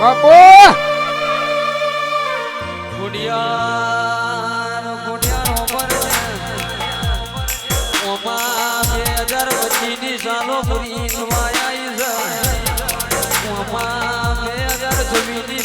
બાપો! ગુડિયાર ગુડિયાર ઓમર ઓમા બે હજાર પછીની સાલો પૂરી સમાયા ઓમા બે હજાર છવ્વીસની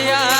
দিয়া